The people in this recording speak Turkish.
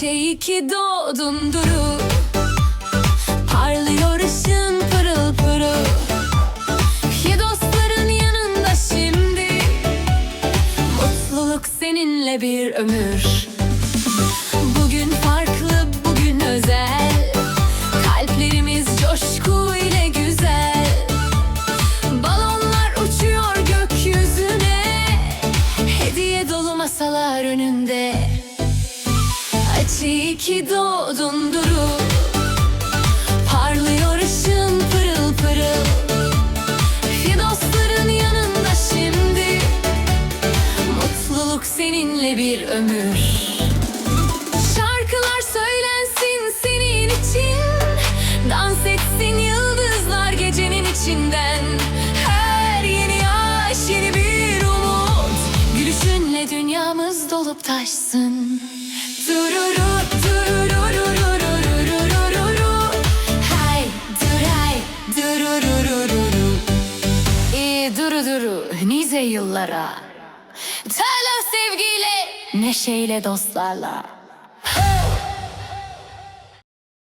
Şey ki doğdun duru Parlıyor ışın pırıl pırıl Ki dostların yanında şimdi Mutluluk seninle bir ömür Bugün farklı, bugün özel Kalplerimiz coşku masalar önünde. Aç iyi ki doğdun Duru Parlıyor ışın pırıl pırıl. Ya dostların yanında şimdi Mutluluk seninle bir ömür. Şarkılar söylensin senin için Dans etsin yıldızlar gecenin içinden olup taşsın. Dururu Hay duray durururururu. İyi duru duru nice yıllara. Tala sevgiyle Neşeyle dostlarla.